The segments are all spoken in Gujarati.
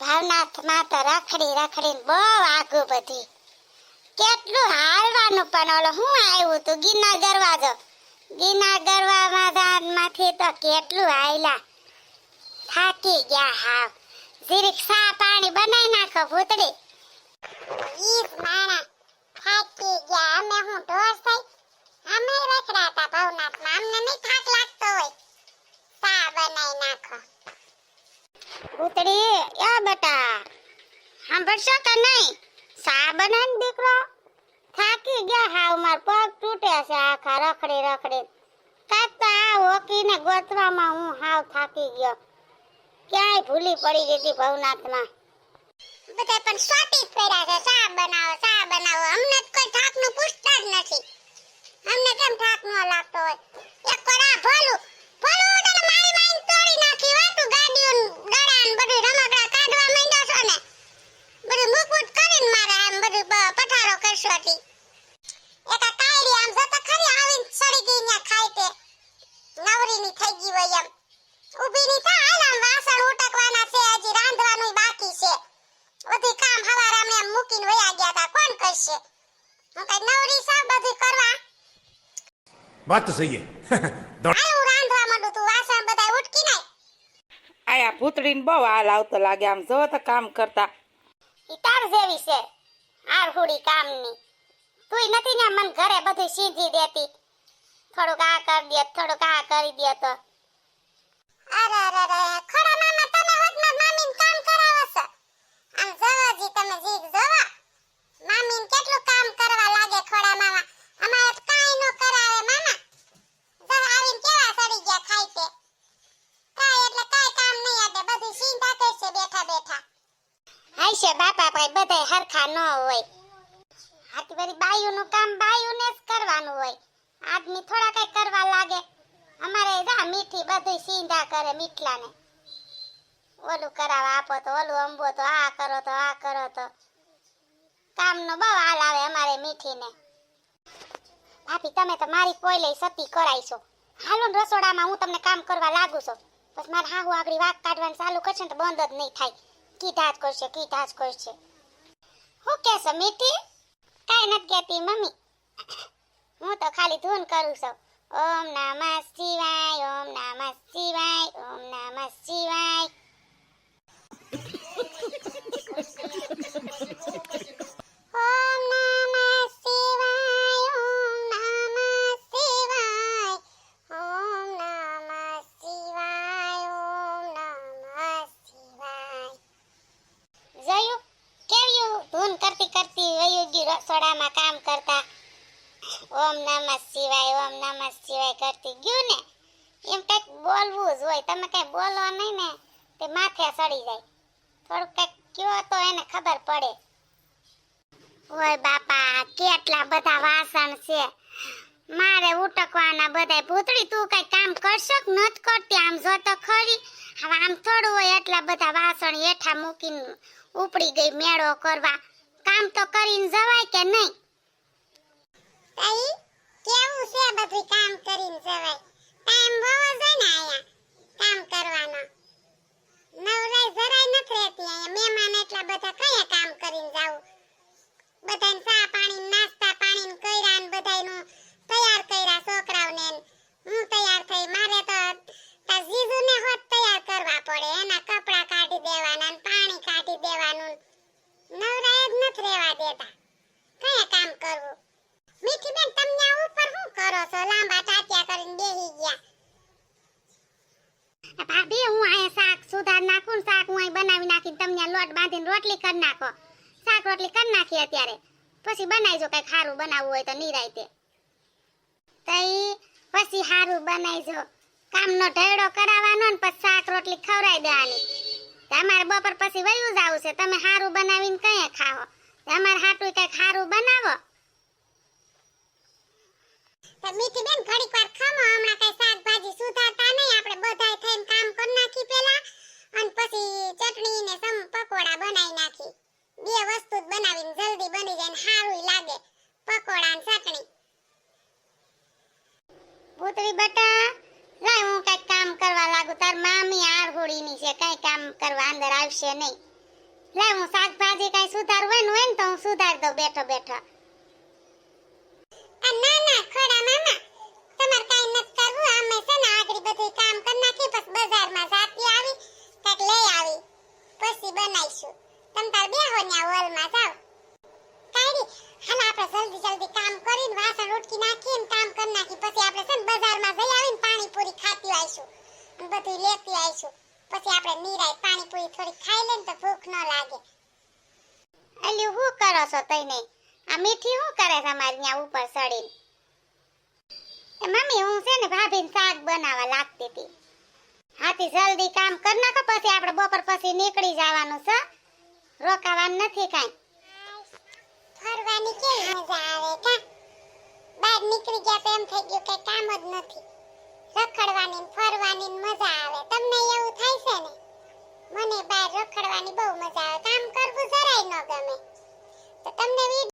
ભાવનાથમાં તો રખડી રખડીને બહુ આઘું બધી. કેટલું હાલવાનું પણ ઓલો હું આવ્યું તું? ગિરનાર દરવાજો ગિરનાર દરવાજામાંથી તો કેટલું હાયલા થાકી ગયા હાવ. જીરીક સા પાણી બનાવી નાખો ભૂતડી. ઈસ માણા થાકી ગયા. અમે હું ઢોર થઈ. અમે રખડાતા ભવનાથમાં. અમને નહીં થાક લાગતો હોય. સા બનાવી નાખો. ભૂતડી યા બેટા, સાંભળશો કે નહીં? સા બનાવીને દીકરો થાકી ગયા હાવ, માર પગ તૂટે છે આખા રખડી રખડી. કાંઈક તો આ હોકીને ગોતવામાં હું હાવ થાકી ગયો. ક્યાંય ભૂલી પડી ગઈ હતી ભવનાથમાં. બધા પણ સ્વાતી કર્યા છે. સા બનાવો સા બનાવો? અમને કોઈ થાકનું પૂછતા જ નથી. અમને કેમ થાક ન લાગતો હોય? એક કોરા ભોલું ભોલું તને મારી માઈન તોડી નાખી વાતું ગાડીઓ ગળા ને બધું રમકડા કાઢવા માંડ્યો છો ને બધું મુકુટ કરીને મારે આમ બધું બ- પઠારો કરશો હતી એક આ કાયડી આમ જતો ખરી આવીને સડી ગઈ ને ખાઈ તે નવરીની થઈ ગઈ હોય એમ ઊભી ની થા આમ વાસણ ઉટકવાના છે હજી રાંધવાનું બાકી છે. બધું કામ હવારા એમ મૂકીને વયા ગયા હતા કોણ કરશે? હું કઈ નવરી સા બધું કરવા? વાત તો સહી હે હાલ રાંધવા માંડું તું વાસણ બધા ઉટકી નાય. આયા ભૂતડીને બહુ હાલ આવતો લાગે આમ જો તો કામ કરતા. ઈ તાર જેવી છે આર હુડી કામની. તુંય નથી ને મન ઘરે બધું સીધી દેતી. થોડુંક આ કરી દે થોડુંક આ કરી દે તો. અરે અરે અરે ખરા મામા તમે હોત માર મામીને કામ કરાવો છો. આમ જોવો જી તમે જીગ જોવો. મામીને કેટલું કામ કરવા લાગે ખોડા મામા? અમારે કાઈ નો કરાવે મામા. જરા આવીને કેવા સડી ગયા ખાઈ તે કાઈ એટલે કાઈ કામ નહીં આટે બધું ચિંતા કરશે બેઠા બેઠા. હાઈશે બાપા ભાઈ બધાય હરખા ન હોય. હાથી બધી બાયુનું કામ બાયુને જ કરવાનું હોય. આદમી થોડા કઈ કરવા લાગે. અમારે જા, મીઠી બધું સીંધા કરે મીઠલાને. ઓલું કરાવવા આપો તો, ઓલું અંબો તો, આ કરો તો, આ કરો તો. કામનો બહુ હાલ આવે અમારે મીઠીને. ભાભી, તમે તો મારી પોઈલે સતી કરાઈશો હાલો ને રસોડામાં હું તમને કામ કરવા લાગુ છું. બસ મારે હાહુ આગળ વાક કાઢવાનું ચાલુ કરશે ને તો બંધ જ નહીં થાય. કીધા જ કરશે, કીધા જ કરશે. હું કહેશો, મીઠી? કાંઈ નથી કહેતી, મમ્મી. હું તો ખાલી ધૂન કરું છું. ઓમ નમઃ શિવાય, ઓમ નમઃ શિવાય, ઓમ નમઃ શિવાય. ઓમ નમઃ શિવાય, ઓમ નમઃ શિવાય. ઓમ નમઃ શિવાય, ઓમ ધૂન કરતી કરતી વયું રસોડામાં કામ કરતા ઓમ નમઃ શિવાય, ઓમ નમઃ શિવાય કરતી ગયું ને, એમ કંઈક બોલવું જ હોય. તમે કંઈ બોલો નહીં ને, તે માથે સડી જાય. થોડુંક કંઈક કયો તો એને ખબર પડે. ઓય બાપા, કેટલા બધા વાસણ છે. મારે ઉટકવાના બધાય પૂતળી તું કઈ કામ કરશો કે નત કરતી? આમ જો તો ખરી. હવે આમ થોડું હોય એટલા બધા વાસણ હેઠા મૂકીને ઉપડી ગઈ મેળો કરવા. કામ તો કરીને જવાય કે નહીં? તાઈ કેવું છે બધું કામ કરીને જવાય? ટાઈમ બહુ જ ને આયા કામ કરવાનો. નવરાઈ જરાય નથી રહેતી અહીંયા. મહેમાન એટલા બધા કયા કામ કરીને જાવું બધાને ચા પાણી નાસ્તા પાણી કર્યા ને બધાનું તૈયાર કર્યા છોકરાઓને હું તૈયાર થઈ. મારે તો તાર જીજુને હોત તૈયાર કરવા પડે. એના કપડાં કાઢી દેવાના પાણી કાઢી દેવાનું નવરાય જ નથી રહેવા દેતા કયા કામ કરવું મીઠી બેન તમને આ ઉપર શું કરો છો લાંબા ટાટિયા કરીને બેહી હું અહીંયા શાક સુધાર નાખું શાક હું અહીં બનાવી નાખીને તમને લોટ બાંધીને રોટલી કરી નાખો. શાક રોટલી કરી નાખી અત્યારે. પછી બનાવીજો કઈ ખારું બનાવવું હોય તો નિરાયતે તઈ પછી હારું બનાવીજો. કામનો ઢેડો કરાવવાનો ને પછી શાક રોટલી ખવડાવી દેવાની. તમારે બપોર પછી વયું જ આવશે. તમે હારું બનાવીને કઈ ખાઓ. તમારે હાટું કઈ ખારું બનાવો મીઠી બેન ઘડીક વાર ખમો હમણાં કઈ શાકભાજી સુધારતા નહીં આપણે બધાય થઈને કામ કરી નાખી પેલા અને પછી ચટણી ને સમ પકોડા બનાવી નાખી બે વસ્તુ જ બનાવીને જલ્દી બની જાય ને સારું લાગે પકોડા ને ચટણી ભૂતરી બટા લાય હું કંઈક કામ કરવા લાગુ તાર મામી આરહોડીની છે, કઈ કામ કરવા અંદર આવશે નહીં. લે હું શાકભાજી કઈ સુધારવાનું હોય ને તો હું સુધાર દઉં બેઠો બેઠો. ના ના કામ કરી લઈ આવી બનાવીશું. તમ તાર બેહો ન્યા હોલમાં કામ કરીને વાસણ ઉટકી નાખીને કામ કરી નાખી, પછી આપણે છે ને બજારમાં જઈ આવીને પાણીપુરી ખાતી આવીશું અને બધું લેતી આવીશું. પછી આપણે નીરાય પાણીપુરી થોડી ખાઈ લઈને તો ભૂખ ન લાગે. અલી હું કરો છો તઈને આ મીઠી શું કરે છે અમારી ત્યાં ઉપર સડીને મમ્મી હું છે ને ભાભીને શાક બનાવવા લાગતી હતી. હાથી જલ્દી કામ કરી નાખો પછી આપણે બપોર પછી નીકળી જવાનું છે. રોકાવાનું નથી કાંઈ. ફરવાની કેવી મજા આવે કા? બહાર નીકળી ગયા તો એમ થઈ ગયું કે કામ જ નથી. રખડવાની ને ફરવાની ને મજા આવે તમને એવું થાય છે ને મને બહાર રખડવાની બહુ મજા આવે કામ કરવું જરાય ન ગમે તો તમને વી-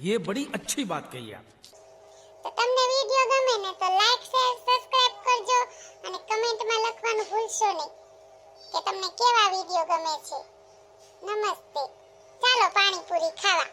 ये बड़ी अच्छी बात कही आप તો તમને વિડિયો ગમે ને તો લાઈક શેર સબસ્ક્રાઇબ કરજો અને કમેન્ટમાં લખવાનું ભૂલશો નહીં કે તમને કેવા વિડિયો ગમે છે નમસ્તે ચાલો પાણીપુરી ખાવા